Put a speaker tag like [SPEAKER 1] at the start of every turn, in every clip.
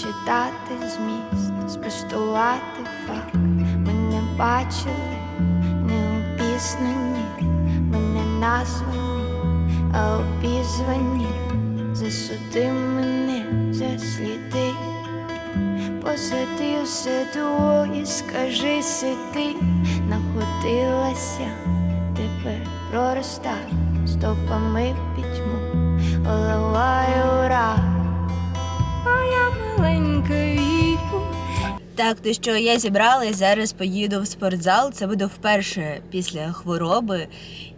[SPEAKER 1] прочитати зміст, спростувати факт. Ми не бачили, не опізнані, ми не названі, а обізвані. Засуди мене за сліди. Посади все двоє, скажи сиди, находилася, тепер проростає стопами пітьму,
[SPEAKER 2] Так, то що я зібралась, зараз поїду в спортзал. Це буде вперше після хвороби,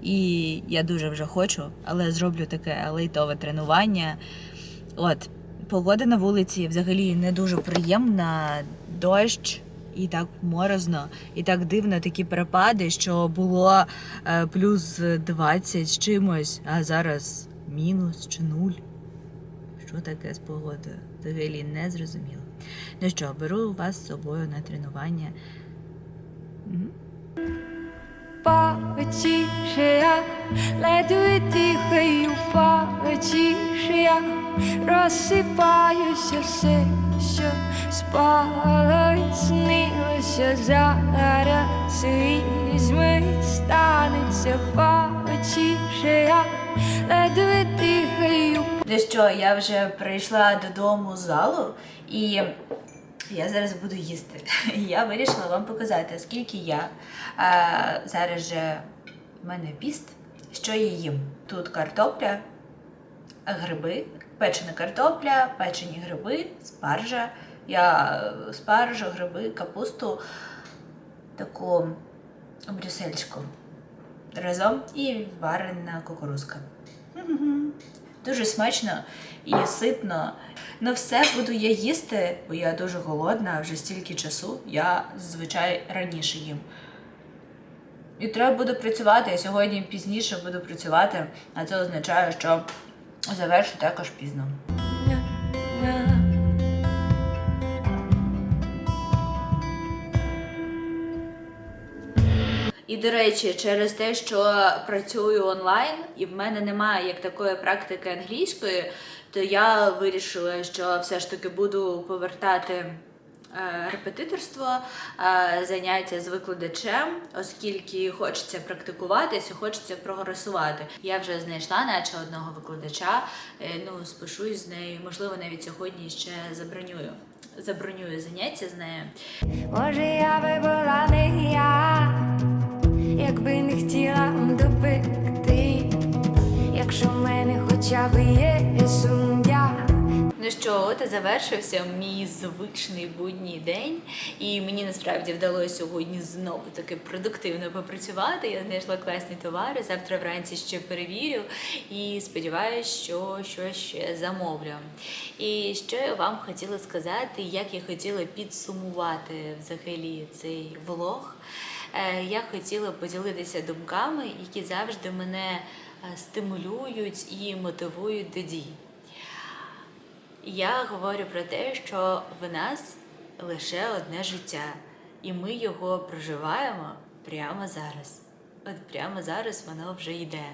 [SPEAKER 2] і я дуже вже хочу, але зроблю таке лейтове тренування. От, погода на вулиці взагалі не дуже приємна, дощ. І так морозно, і так дивно такі перепади, що було е, плюс 20 з чимось, а зараз мінус чи нуль. Що таке з погодою? Взагалі не зрозуміло. Ну що, беру вас з собою на тренування. Мгм.
[SPEAKER 1] потіше я, ледве дихаю, потіше я, розсипаюся все, що спало і снилося зараз візьми, станеться потіше я, ледве
[SPEAKER 2] Ну що, я вже прийшла додому з залу і я зараз буду їсти. Я вирішила вам показати, оскільки я а, зараз же в мене піст, що я їм. Тут картопля, гриби, печена картопля, печені гриби, спаржа. Я е, спаржу, гриби, капусту таку брюссельську разом і варена кукурузка. Дуже смачно і ситно. Ну все буду я їсти, бо я дуже голодна, вже стільки часу. Я зазвичай раніше їм. І треба буде працювати. Я сьогодні пізніше буду працювати, а це означає, що завершу також пізно. І до речі, через те, що працюю онлайн, і в мене немає як такої практики англійської, то я вирішила, що все ж таки буду повертати е, репетиторство, е, заняття з викладачем, оскільки хочеться практикуватися, хочеться прогресувати. Я вже знайшла наче одного викладача. е, Ну спишусь з нею. Можливо, навіть сьогодні ще забронюю. Забронюю заняття з нею.
[SPEAKER 1] Може, я би була не я, якби не хотіла допекти, якщо в мене хоча б є сум'я.
[SPEAKER 2] Ну що, от і завершився мій звичний будній день, і мені насправді вдалося сьогодні знову таки продуктивно попрацювати. Я знайшла класні товари. Завтра вранці ще перевірю і сподіваюся, що щось ще замовлю. І що я вам хотіла сказати, як я хотіла підсумувати взагалі цей влог. Е, Я хотіла поділитися думками, які завжди мене е, стимулюють і мотивують до дій. Я говорю про те, що в нас лише одне життя, і ми його проживаємо прямо зараз. От прямо зараз воно вже йде.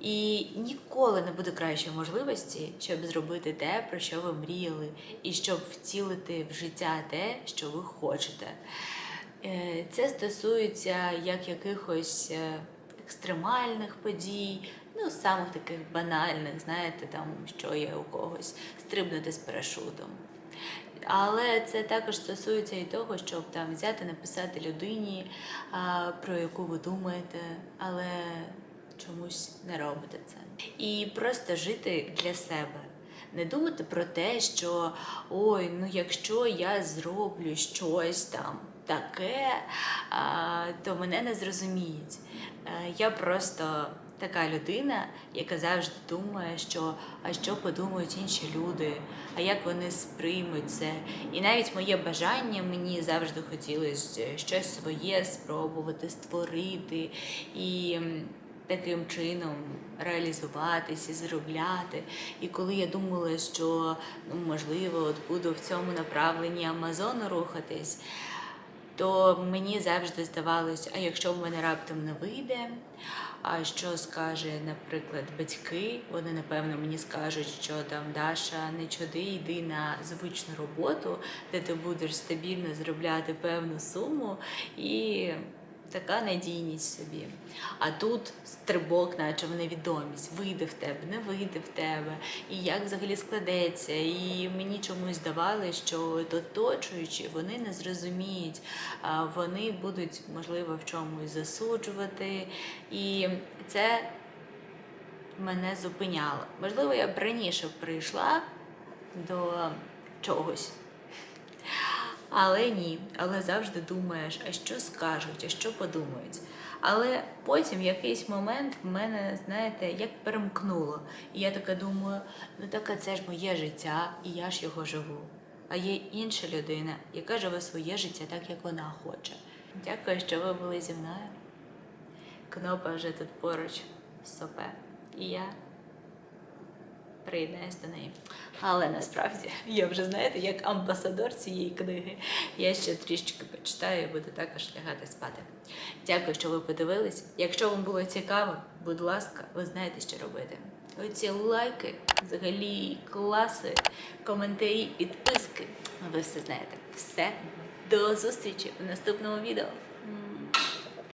[SPEAKER 2] І ніколи не буде кращої можливості, щоб зробити те, про що ви мріяли, і щоб втілити в життя те, що ви хочете. Е, Це стосується як якихось е, екстремальних подій, ну, самих таких банальних, знаєте, там, що є у когось, стрибнути з парашутом. Але це також стосується і того, щоб там взяти, написати людині, про яку ви думаєте, але чомусь не робите це. І просто жити для себе. Не думати про те, що ой, ну якщо я зроблю щось там таке, то мене не зрозуміють. Е, Я просто така людина, яка завжди думає, що а що подумають інші люди, а як вони сприймуть це. І навіть моє бажання мені завжди хотілося щось своє спробувати створити і таким чином реалізуватися, заробляти. І коли я думала, що ну, можливо, от буду в цьому направленні Амазону рухатись. То мені завжди здавалось, а якщо в мене раптом не вийде, а що скаже, наприклад, батьки, вони напевно мені скажуть, що там Даша, не чуди, йди на звичну роботу, де ти будеш стабільно заробляти певну суму і така надійність собі. А тут стрибок, наче в невідомість, вийде в тебе, не вийде в тебе, і як взагалі складеться. І мені чомусь здавалося, що от оточуючі вони не зрозуміють, вони будуть, можливо, в чомусь засуджувати. І це мене зупиняло. Можливо, я б раніше прийшла до чогось. Але ні, але завжди думаєш, а що скажуть, а що подумають. Але потім в якийсь момент в мене, знаєте, як перемкнуло. І я така думаю, ну так це ж моє життя, і я ж його живу. А є інша людина, яка живе своє життя так, як вона хоче. Дякую, що ви були зі мною. Кнопа вже тут поруч сопе. І я приєднаюсь до неї. Але насправді я вже знаєте, як амбасадор цієї книги. Я ще трішечки почитаю і буду також лягати спати. Дякую, що ви подивились. Якщо вам було цікаво, будь ласка, ви знаєте, що робити. Оці лайки, взагалі класи, коментарі, підписки. Ви все знаєте. Все. До зустрічі в наступному відео.